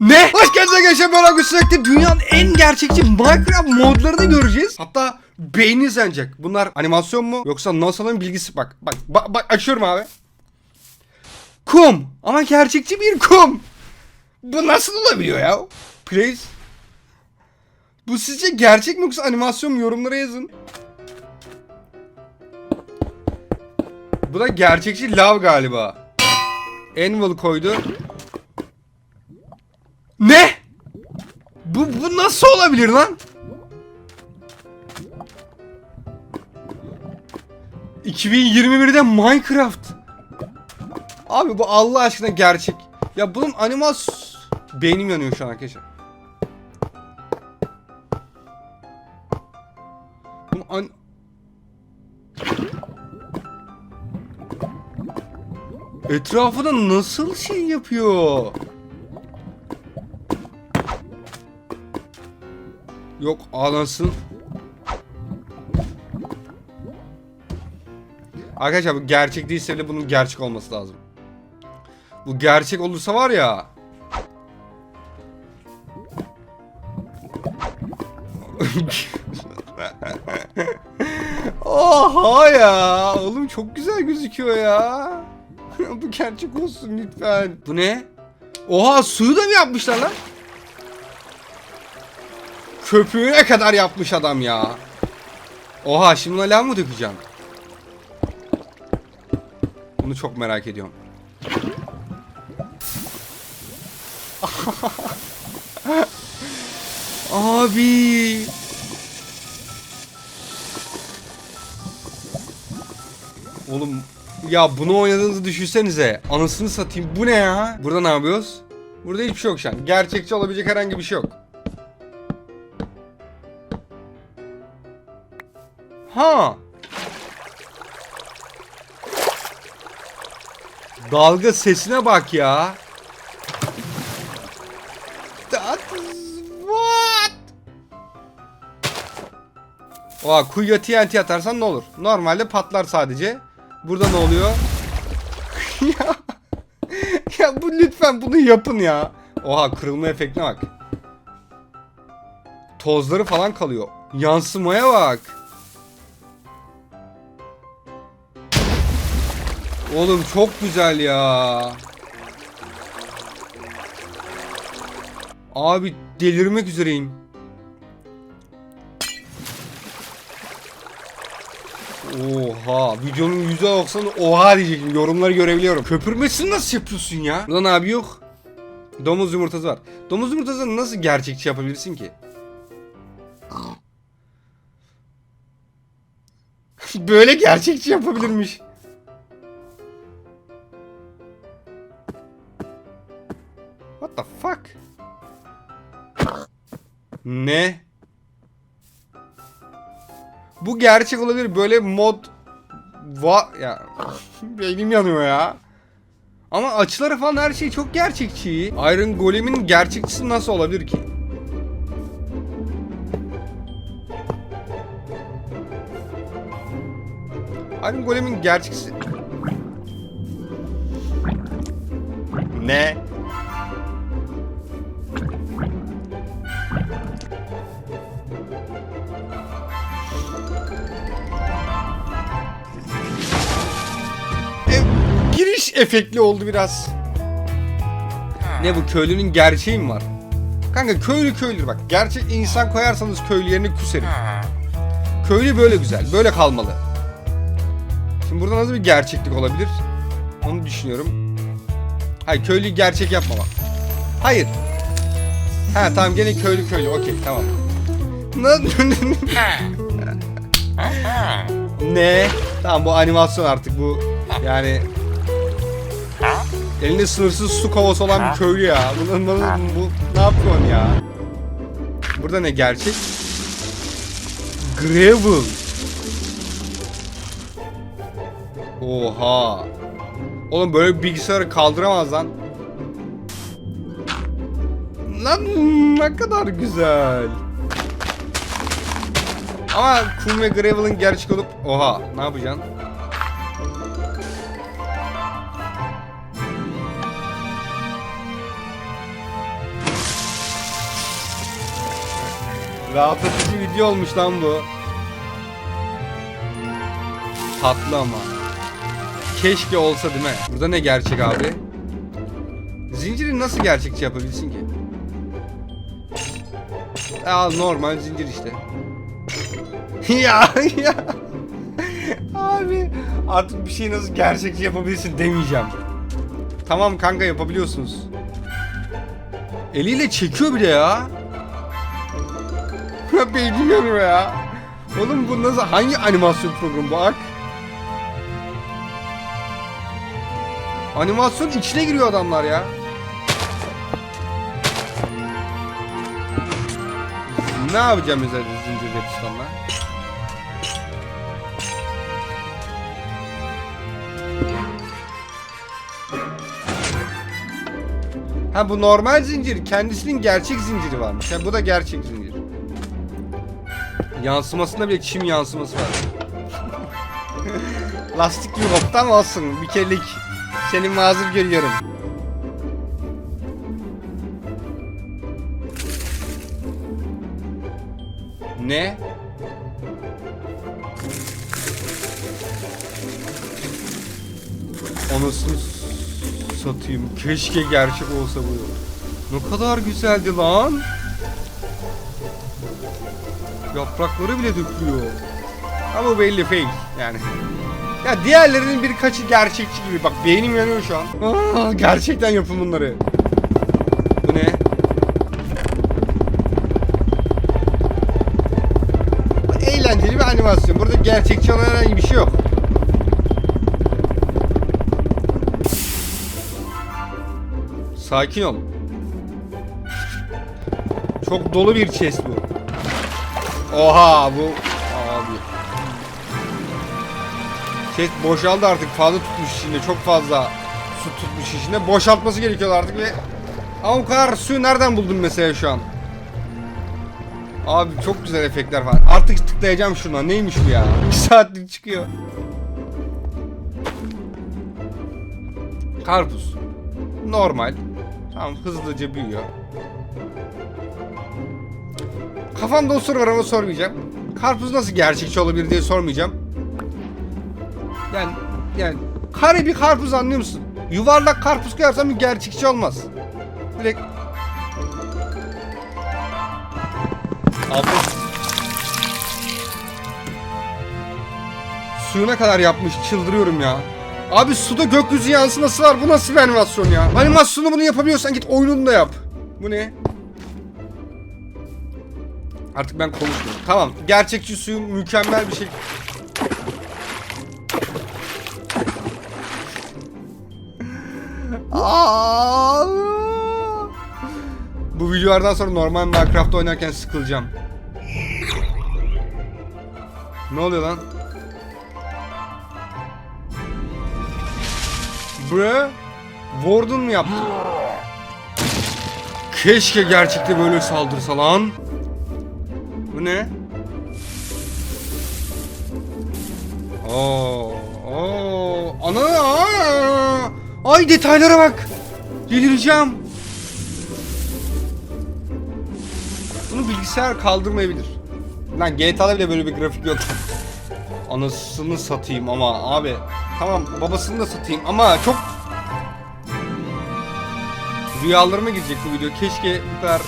Ne? Hoş geldiniz arkadaşlar ben Agus Sürekli dünyanın en gerçekçi Minecraft modlarını göreceğiz. Hatta beyniniz yanacak. Bunlar animasyon mu yoksa NASA'nın bilgisi bak. Bak bak, bak açıyorum abi. Kum ama gerçekçi bir kum. Bu nasıl olabiliyor ya? Please. Bu sizce gerçek mi yoksa animasyon mu yorumlara yazın. Bu da gerçekçi lav galiba. Anvil koydu. Ne? Bu, bu nasıl olabilir lan? ...2021'de Minecraft. Abi bu Allah aşkına gerçek. Ya bunun animas... Beynim yanıyor şu an arkadaşlar. Bunun an... Etrafına nasıl şey yapıyor? Yok anasın. Arkadaşlar bu gerçek değilse bile bunun gerçek olması lazım. Bu gerçek olursa var ya. Oha ya. Oğlum çok güzel gözüküyor ya. bu gerçek olsun lütfen. Bu ne? Oha suyu da mı yapmışlar lan? Köpüğüne kadar yapmış adam ya. Oha şimdi buna lav mı dökeceğim? Bunu çok merak ediyorum. Abi. Oğlum ya bunu oynadığınızı düşünsenize. Anasını satayım. Bu ne ya? Burada ne yapıyoruz? Burada hiçbir şey yok şu an. Gerçekçi olabilecek herhangi bir şey yok. Ha. Dalga sesine bak ya. That what? Oha kuyuya TNT atarsan ne olur? Normalde patlar sadece. Burada ne oluyor? ya. ya bu lütfen bunu yapın ya. Oha kırılma efektine bak. Tozları falan kalıyor. Yansımaya bak. Oğlum çok güzel ya. Abi delirmek üzereyim. Oha videonun %90'ı oha diyecek yorumları görebiliyorum. Köpürmesini nasıl yapıyorsun ya? Burada abi yok. Domuz yumurtası var. Domuz yumurtasını nasıl gerçekçi yapabilirsin ki? Böyle gerçekçi yapabilirmiş. Ne? Bu gerçek olabilir. Böyle mod va ya beynim yanıyor ya. Ama açıları falan her şey çok gerçekçi. Iron Golem'in gerçekçisi nasıl olabilir ki? Iron Golem'in gerçekçisi... Ne? Efektli oldu biraz. Ne bu köylünün gerçeği mi var? Kanka köylü köylü bak. Gerçek insan koyarsanız köylü yerine küserim. Köylü böyle güzel. Böyle kalmalı. Şimdi burada nasıl bir gerçeklik olabilir? Onu düşünüyorum. Hayır köylüyü gerçek yapma bak. Hayır. Ha tamam gene köylü köylü. Okey tamam. ne? Tamam bu animasyon artık bu. Yani Elinde sınırsız su kovası olan bir köylü ya. Bunun, bunun, bu ne yapıyorsun ya? Burada ne gerçek? Gravel. Oha. Oğlum böyle bir bilgisayarı kaldıramaz lan. Lan ne kadar güzel. Ama kum ve gravel'ın gerçek olup oha ne yapacaksın? Rahatlatıcı video olmuş lan bu. Tatlı ama. Keşke olsa değil mi? Burada ne gerçek abi? Zinciri nasıl gerçekçi yapabilsin ki? Ya normal zincir işte. ya ya. Abi artık bir şeyi nasıl gerçekçi yapabilirsin demeyeceğim. Tamam kanka yapabiliyorsunuz. Eliyle çekiyor bile ya. Beynim yanıyor ya. Oğlum bu nasıl hangi animasyon programı bak. Animasyon içine giriyor adamlar ya. Ne yapacağım mesela zincir repistanla? Ha bu normal zincir. Kendisinin gerçek zinciri varmış. Ha bu da gerçek zincir. Yansımasında bile çim yansıması var. Lastik gibi hoptan olsun. Bir kerelik seni mazur görüyorum. Ne? Anasını satayım. Keşke gerçek olsa bu. Ne kadar güzeldi lan. Yaprakları bile dökülüyor. Ama belli fake yani. Ya diğerlerinin birkaçı gerçekçi gibi. Bak beynim yanıyor şu an. Aa, gerçekten yapın bunları. Bu ne? Eğlenceli bir animasyon. Burada gerçekçi olan herhangi bir şey yok. Sakin ol. Çok dolu bir chest bu. Oha bu abi. Chest boşaldı artık fazla tutmuş içinde çok fazla su tutmuş içinde boşaltması gerekiyor artık ve ama bu kadar suyu nereden buldun mesela şu an? Abi çok güzel efektler var. Artık tıklayacağım şuna. Neymiş bu ya? 2 saattir çıkıyor. Karpuz. Normal. Tamam hızlıca büyüyor. Kafamda o soru var ama sormayacağım. Karpuz nasıl gerçekçi olabilir diye sormayacağım. Yani yani kare bir karpuz anlıyor musun? Yuvarlak karpuz koyarsam gerçekçi olmaz. Direkt Altı. Suyuna kadar yapmış çıldırıyorum ya. Abi suda gökyüzü yansıması var. Bu nasıl bir animasyon ya? Animasyonu bunu yapabiliyorsan git oyununu da yap. Bu ne? Artık ben konuşmuyorum. Tamam. Gerçekçi suyu mükemmel bir şey. Bu videolardan sonra normal Minecraft oynarken sıkılacağım. Ne oluyor lan? Bre? Warden mu yaptı? Keşke gerçekte böyle saldırsa lan. Bu ne? Oo, oo, ana, ay detaylara bak. Delireceğim. Bunu bilgisayar kaldırmayabilir. Lan GTA'da bile böyle bir grafik yok. Anasını satayım ama abi. Tamam babasını da satayım ama çok Rüyalarıma girecek bu video. Keşke bu kadar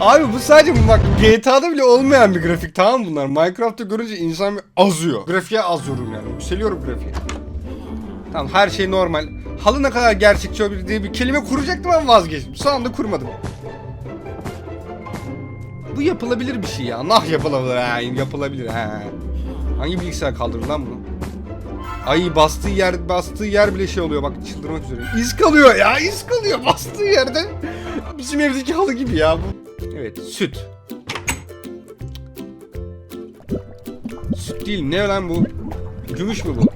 Abi bu sadece bak GTA'da bile olmayan bir grafik tamam bunlar? Minecraft'ta görünce insan bir azıyor. Grafiğe azıyorum yani. Yükseliyorum grafiğe. Tamam her şey normal. Halı ne kadar gerçekçi olabilir diye bir kelime kuracaktım ama vazgeçtim. Son anda kurmadım. Bu yapılabilir bir şey ya. Nah yapılabilir ha. Yapılabilir ha. Hangi bilgisayar kaldırır lan bunu? Ay bastığı yer bastığı yer bile şey oluyor bak çıldırmak üzere. İz kalıyor ya iz kalıyor bastığı yerde. Bizim evdeki halı gibi ya bu. Evet süt. Süt değil ne lan bu? Gümüş mü bu?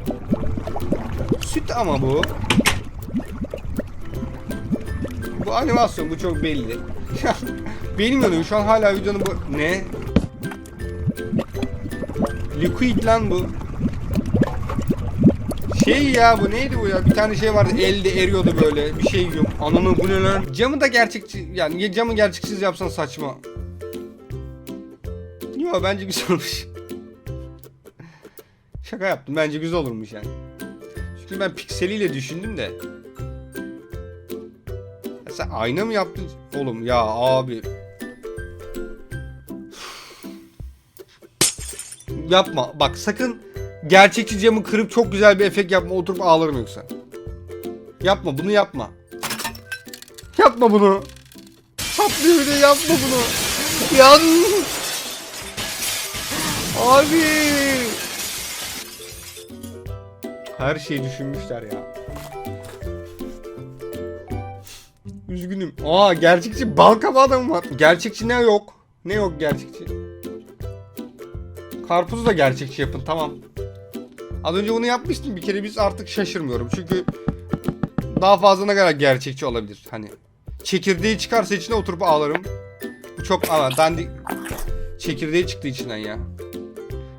Süt ama bu. Bu animasyon bu çok belli. Benim yanıyor şu an hala videonun bu... Ne? Liquid lan bu. Şey ya bu neydi bu ya? Bir tane şey vardı elde eriyordu böyle. Bir şey yiyorum. Ananı bu ne lan? Camı da gerçekçi yani ya camı gerçeksiz yapsan saçma. Yo bence güzel olmuş. Şaka yaptım. Bence güzel olurmuş yani. Çünkü ben pikseliyle düşündüm de. Ya sen ayna mı yaptın? Oğlum ya abi. Yapma. Bak sakın gerçekçi camı kırıp çok güzel bir efekt yapma. Oturup ağlarım yoksa. Yapma bunu yapma. Yapma bunu. Patlıyor bir de yapma bunu. Yan. Abi. Her şeyi düşünmüşler ya. Üzgünüm. Aa gerçekçi bal kabağı mı var? Gerçekçi ne yok? Ne yok gerçekçi? Karpuzu da gerçekçi yapın tamam. Az önce bunu yapmıştım bir kere biz artık şaşırmıyorum. Çünkü daha fazla ne kadar gerçekçi olabilir hani. Çekirdeği çıkarsa içine oturup ağlarım. Bu çok ama dandik çekirdeği çıktı içinden ya.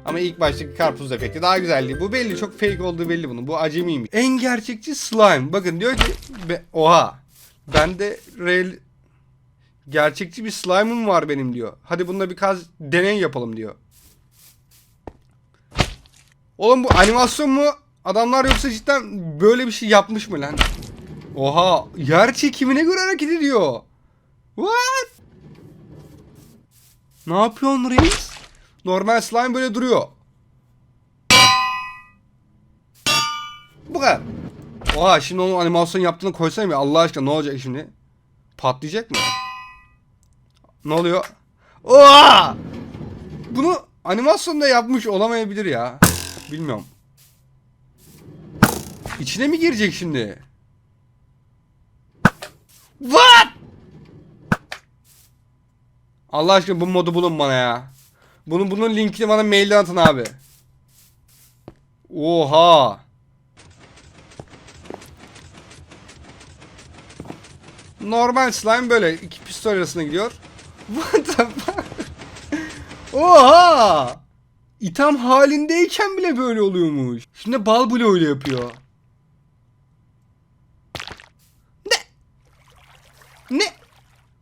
Ama ilk baştaki karpuz efekti daha güzeldi. Bu belli çok fake olduğu belli bunun. Bu acemiymiş. En gerçekçi slime. Bakın diyor ki be, oha. Bende real gerçekçi bir slime'ım var benim diyor. Hadi bununla birkaç deney yapalım diyor. Oğlum bu animasyon mu? Adamlar yoksa cidden böyle bir şey yapmış mı lan? Oha yer çekimine göre hareket ediyor. What? Ne yapıyorsun reis? Normal slime böyle duruyor. Bu kadar. Oha şimdi onun animasyon yaptığını koysam ya Allah aşkına ne olacak şimdi? Patlayacak mı? Ne oluyor? Oha! Bunu animasyonda yapmış olamayabilir ya. Bilmiyorum. İçine mi girecek şimdi? What? Allah aşkına bu modu bulun bana ya. Bunun bunun linkini bana mailden atın abi. Oha. Normal slime böyle iki pistol arasına gidiyor. What the fuck? Oha! İtham halindeyken bile böyle oluyormuş. Şimdi bal bile öyle yapıyor. Ne? Ne?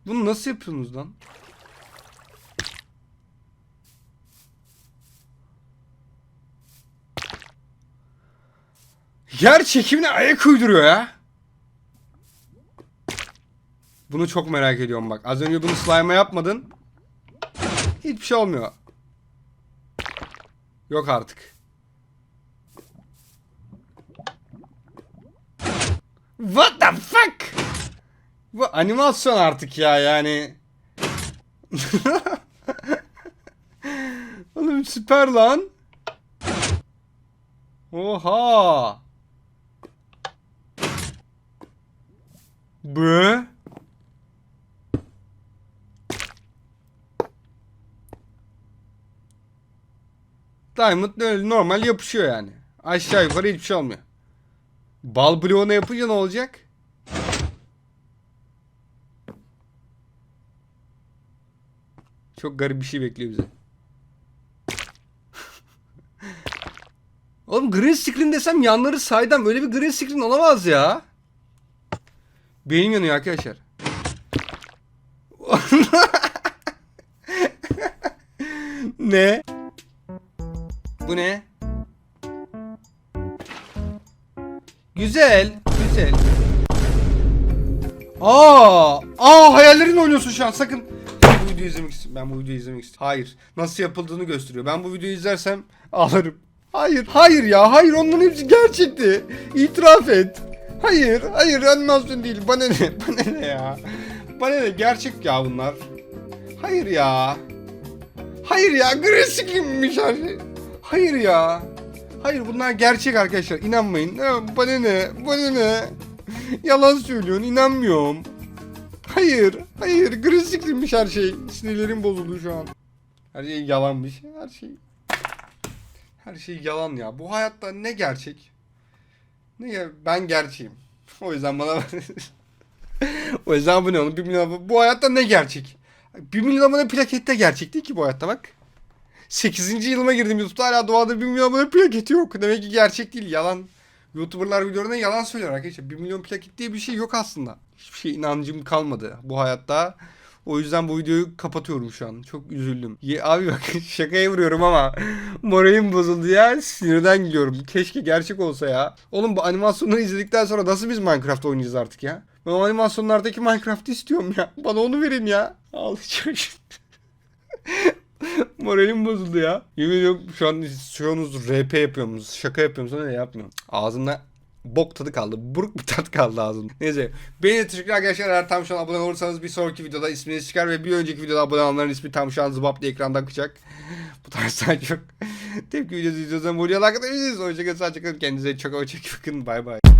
Bunu nasıl yapıyorsunuz lan? Yer çekimine ayak uyduruyor ya. Bunu çok merak ediyorum bak. Az önce bunu slime'a yapmadın. Hiçbir şey olmuyor. Yok artık. What the fuck? Bu animasyon artık ya yani. Oğlum süper lan. Oha. Bu. Diamond öyle normal yapışıyor yani. Aşağı yukarı hiçbir şey olmuyor. Bal bloğuna yapınca ne olacak? Çok garip bir şey bekliyor bize. Oğlum green screen desem yanları saydam öyle bir green screen olamaz ya. Benim yanıyor arkadaşlar. ne? Bu ne? Güzel, güzel. Aa, aa hayallerin oynuyorsun şu an. Sakın ben bu videoyu izlemek istiyorum. Ben bu videoyu izlemek istiyorum. Hayır. Nasıl yapıldığını gösteriyor. Ben bu videoyu izlersem ağlarım. Hayır, hayır ya. Hayır onların hepsi gerçekti. İtiraf et. Hayır, hayır animasyon değil. Bana ne? Bana ne ya? Bana ne? Gerçek ya bunlar. Hayır ya. Hayır ya. Screen'miş her şey. Hayır ya. Hayır bunlar gerçek arkadaşlar. İnanmayın. Bana ne? Bana ne? Yalan söylüyorsun. inanmıyorum. Hayır. Hayır. Green screen'miş her şey. Sinirlerim bozuldu şu an. Her şey yalanmış. Her şey. Her şey yalan ya. Bu hayatta ne gerçek? Ne ya? Ben gerçeğim. O yüzden bana O yüzden abone olun. 1 milyon abone- Bu hayatta ne gerçek? 1 milyon abone plakette gerçek değil ki bu hayatta bak. 8. yılıma girdim YouTube'da hala doğada 1 milyon abone plaketi yok. Demek ki gerçek değil yalan. YouTuber'lar videolarında yalan söylüyor arkadaşlar. 1 milyon plakit diye bir şey yok aslında. Hiçbir şey inancım kalmadı bu hayatta. O yüzden bu videoyu kapatıyorum şu an. Çok üzüldüm. Ye, abi bak şakaya vuruyorum ama moralim bozuldu ya. Sinirden gülüyorum. Keşke gerçek olsa ya. Oğlum bu animasyonları izledikten sonra nasıl biz Minecraft oynayacağız artık ya? Ben o animasyonlardaki Minecraft'ı istiyorum ya. Bana onu verin ya. Ağlayacağım şimdi. Moralim bozuldu ya. Yemin ediyorum şu an çoğunuz RP yapıyorsunuz. Şaka yapıyorsunuz. Ne yapmıyorum. Ağzımda bok tadı kaldı. Buruk bir tat kaldı ağzımda. Neyse. Beni teşekkürler arkadaşlar. Eğer tam şu an abone olursanız bir sonraki videoda isminiz çıkar ve bir önceki videoda abone olanların ismi tam şu an zıbap diye ekranda akacak. Bu tarzdan çok tepki videosu izliyorsanız bu like atabilirsiniz. Hoşçakalın. Hoşçakalın. Kendinize çok hoşçakalın. Bay bay.